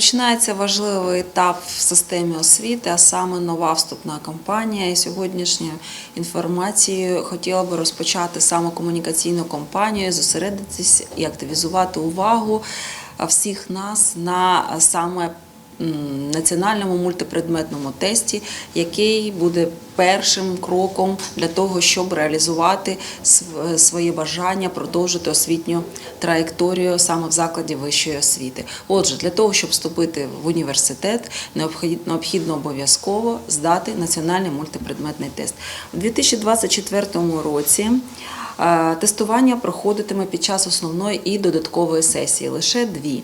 Розпочинається важливий етап в системі освіти, а саме нова вступна кампанія. І сьогоднішньою інформацією хотіла би розпочати саме комунікаційну кампанію, зосередитись і активізувати увагу всіх нас на саме національному мультипредметному тесті, який буде першим кроком для того, щоб реалізувати св- своє бажання продовжити освітню траєкторію саме в закладі вищої освіти. Отже, для того, щоб вступити в університет, необхід- необхідно обов'язково здати національний мультипредметний тест. У 2024 році е, тестування проходитиме під час основної і додаткової сесії лише дві.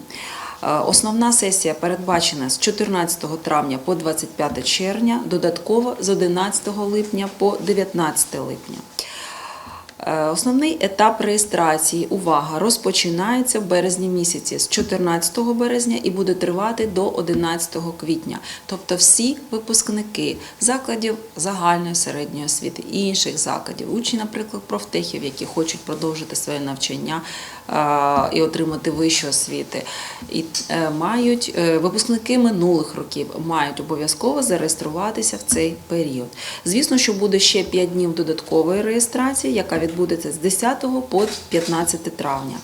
Е, Основна сесія передбачена з 14 травня по 25 червня, додатково з 11 липня по 19 липня. Е, Основний етап реєстрації, увага, розпочинається в березні місяці з 14 березня і буде тривати до 11 квітня. Тобто всі випускники закладів загальної середньої освіти і інших закладів, учні, наприклад, профтехів, які хочуть продовжити своє навчання е, і отримати вищу освіти, і е, мають випускники минулих років мають обов'язково зареєструватися в цей період. Звісно, що буде ще 5 днів додаткової реєстрації, яка відбудеться з 10 по 15 травня.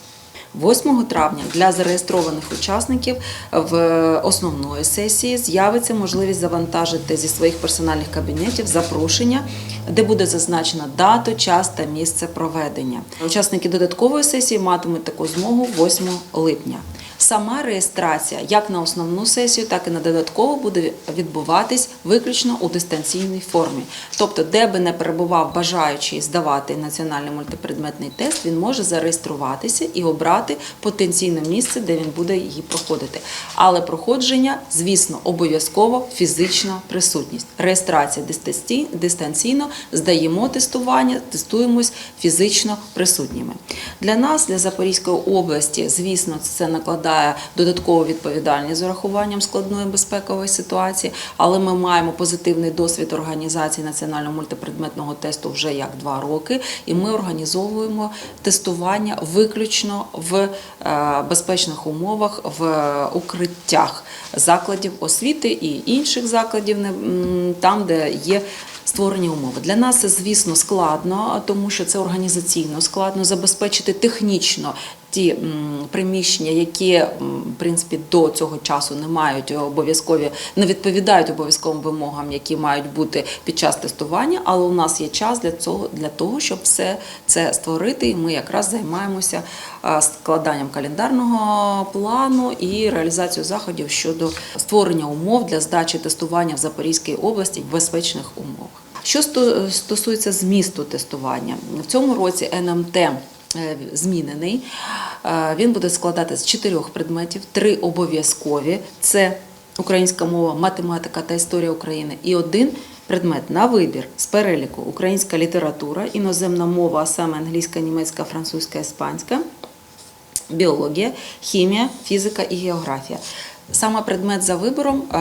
8 травня для зареєстрованих учасників в основної сесії з'явиться можливість завантажити зі своїх персональних кабінетів запрошення, де буде зазначена дата, час та місце проведення. Учасники додаткової сесії матимуть таку змогу 8 липня. Сама реєстрація як на основну сесію, так і на додаткову буде відбуватись виключно у дистанційній формі. Тобто, де би не перебував бажаючий здавати національний мультипредметний тест, він може зареєструватися і обрати потенційне місце, де він буде її проходити. Але проходження, звісно, обов'язково фізична присутність. Реєстрація дистанційно, здаємо тестування, тестуємось фізично присутніми. Для нас, для Запорізької області, звісно, це накладає додаткову відповідальність з урахуванням складної безпекової ситуації, але ми маємо позитивний досвід організації національного мультипредметного тесту вже як два роки, і ми організовуємо тестування виключно в е, безпечних умовах в укриттях закладів освіти і інших закладів, там, де є створені умови. Для нас звісно, складно, тому що це організаційно складно забезпечити технічно. Ті приміщення, які в принципі до цього часу не мають обов'язкові, не відповідають обов'язковим вимогам, які мають бути під час тестування, але у нас є час для цього для того, щоб все це створити. І ми якраз займаємося складанням календарного плану і реалізацією заходів щодо створення умов для здачі тестування в Запорізькій області в безпечних умовах. Що сто- стосується змісту тестування, в цьому році НМТ е, змінений. Е, Він буде складати з чотирьох предметів, три обов'язкові: це українська мова, математика та історія України, і один предмет на вибір з переліку українська література, іноземна мова, а саме англійська, німецька, французька, іспанська біологія, хімія, фізика і географія. Саме предмет за вибором е,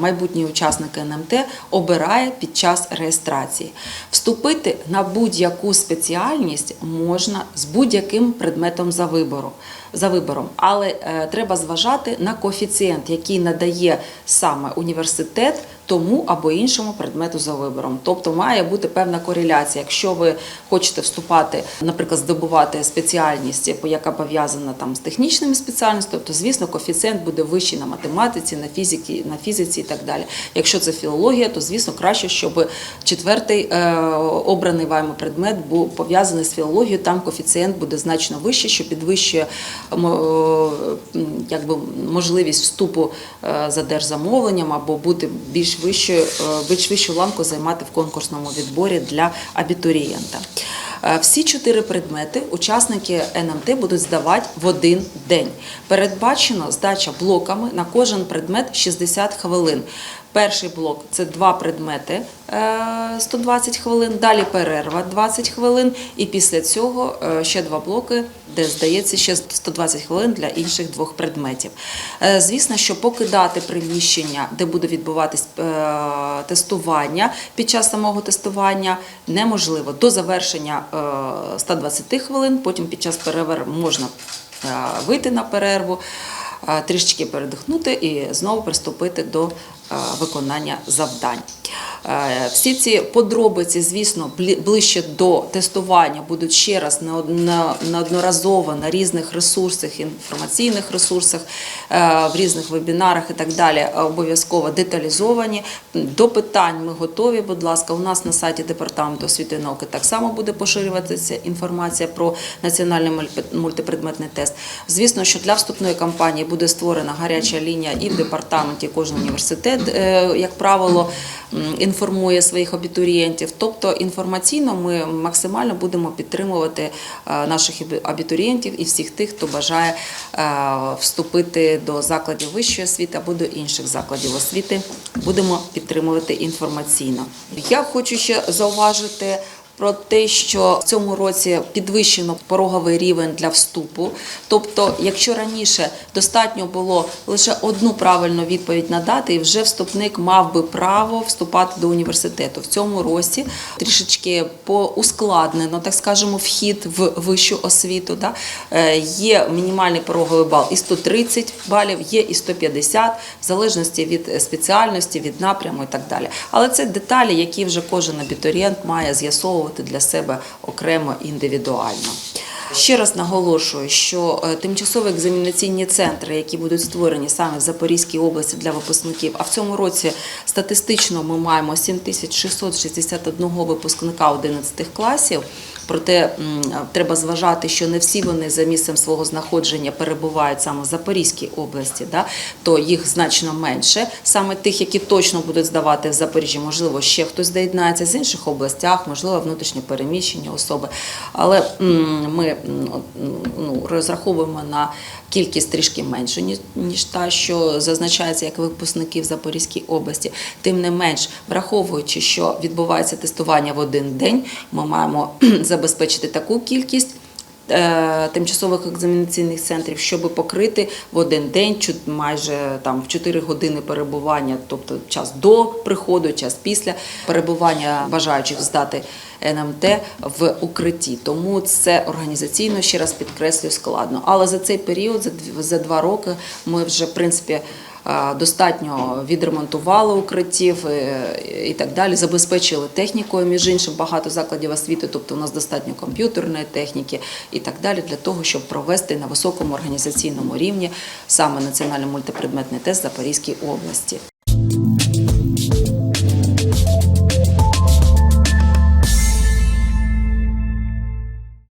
майбутній учасник НМТ обирає під час реєстрації. Вступити на будь-яку спеціальність можна з будь-яким предметом за вибором. За вибором, але е, треба зважати на коефіцієнт, який надає саме університет тому або іншому предмету за вибором. Тобто має бути певна кореляція. Якщо ви хочете вступати, наприклад, здобувати спеціальність, яка пов'язана там з технічними спеціальностями, то звісно коефіцієнт буде вищий на математиці, на фізиці, на фізиці і так далі. Якщо це філологія, то звісно краще, щоб четвертий е, обраний вами предмет був пов'язаний з філологією. Там коефіцієнт буде значно вищий, що підвищує якби можливість вступу е, за держзамовленням або бути більш вищою, е, більш вищу ланку займати в конкурсному відборі для абітурієнта. Е, Всі чотири предмети учасники НМТ будуть здавати в один день. Передбачено здача блоками на кожен предмет 60 хвилин. Перший блок це два предмети е, 120 хвилин, далі перерва 20 хвилин, і після цього е, ще два блоки, де здається ще 120 хвилин для інших двох предметів. Е, Звісно, що покидати приміщення, де буде відбуватись е, тестування під час самого тестування, неможливо до завершення е, 120 хвилин. Потім під час перерви можна е, вийти на перерву. е, трішечки передихнути і знову приступити до е, виконання завдань. Е, Всі ці подробиці, звісно, ближче до тестування будуть ще раз неод- неодноразово на різних ресурсах, інформаційних ресурсах, е, в різних вебінарах і так далі, е, обов'язково деталізовані. До питань ми готові. Будь ласка, у нас на сайті департаменту освіти і науки так само буде поширюватися інформація про національний мультипредметний тест. Звісно, що для вступної кампанії буде створена гаряча лінія і в департаменті кожен університет, як правило, інформує своїх абітурієнтів. Тобто інформаційно ми максимально будемо підтримувати е, наших абітурієнтів і всіх тих, хто бажає е, вступити до закладів вищої освіти або до інших закладів освіти. Будемо підтримувати інформаційно. Я хочу ще зауважити. Про те, що в цьому році підвищено пороговий рівень для вступу. Тобто, якщо раніше достатньо було лише одну правильну відповідь надати, і вже вступник мав би право вступати до університету. В цьому році трішечки поускладнено, так скажемо, вхід в вищу освіту. Да? Е, Є мінімальний пороговий бал і 130 балів, є і 150, в залежності від спеціальності, від напряму і так далі. Але це деталі, які вже кожен абітурієнт має з'ясовувати для себе окремо індивідуально. Ще раз наголошую, що е, тимчасові екзамінаційні центри, які будуть створені саме в Запорізькій області для випускників, а в цьому році статистично ми маємо 7661 випускника 11 класів. Проте треба зважати, що не всі вони за місцем свого знаходження перебувають саме в Запорізькій області, да? то їх значно менше. Саме тих, які точно будуть здавати в Запоріжжі, можливо, ще хтось доєднається з інших областях, можливо, внутрішньо переміщені особи. Але ми ну, розраховуємо на кількість трішки меншу, ніж, та, що зазначається як випускники в Запорізькій області. Тим не менш, враховуючи, що відбувається тестування в один день, ми маємо забезпечити таку кількість. е, Тимчасових екзамінаційних центрів, щоб покрити в один день майже там в 4 години перебування, тобто час до приходу, час після перебування бажаючих здати НМТ в укритті. Тому це організаційно ще раз підкреслюю складно. Але за цей період, за два роки, ми вже в принципі. Е, Достатньо відремонтували укриттів е, і так далі, забезпечили технікою, між іншим, багато закладів освіти, тобто у нас достатньо комп'ютерної техніки і так далі, для того, щоб провести на високому організаційному рівні саме національний мультипредметний тест Запорізької області.